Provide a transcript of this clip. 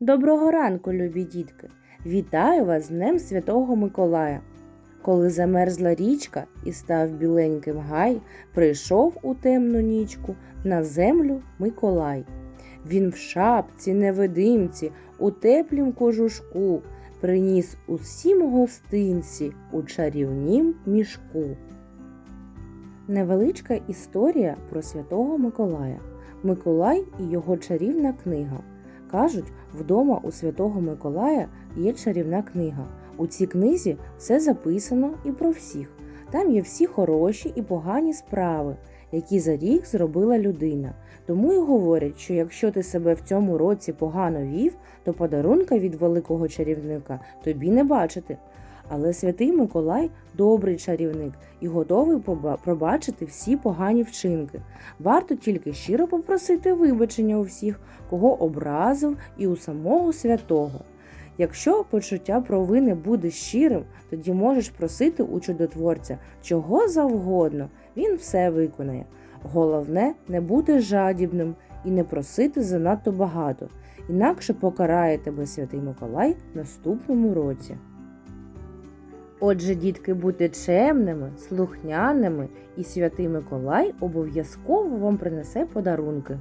Доброго ранку, любі дітки! Вітаю вас з Днем Святого Миколая. Коли замерзла річка і став біленьким гай, прийшов у темну нічку на землю Миколай. Він в шапці, невидимці, у теплім кожушку, приніс усім гостинці у чарівнім мішку. Невеличка історія про святого Миколая. Миколай і його чарівна книга. Кажуть, вдома у святого Миколая є чарівна книга. У цій книзі все записано і про всіх. Там є всі хороші і погані справи, які за рік зробила людина. Тому і говорять, що якщо ти себе в цьому році погано вів, то подарунка від великого чарівника тобі не бачити. Але святий Миколай добрий чарівник і готовий пробачити всі погані вчинки. Варто тільки щиро попросити вибачення у всіх, кого образив, і у самого святого. Якщо почуття провини буде щирим, тоді можеш просити у чудотворця чого завгодно, він все виконає. Головне не бути жадібним і не просити занадто багато, інакше покарає тебе святий Миколай наступному році. Отже, дітки, будьте чемними, слухняними, і святий Миколай обов'язково вам принесе подарунки.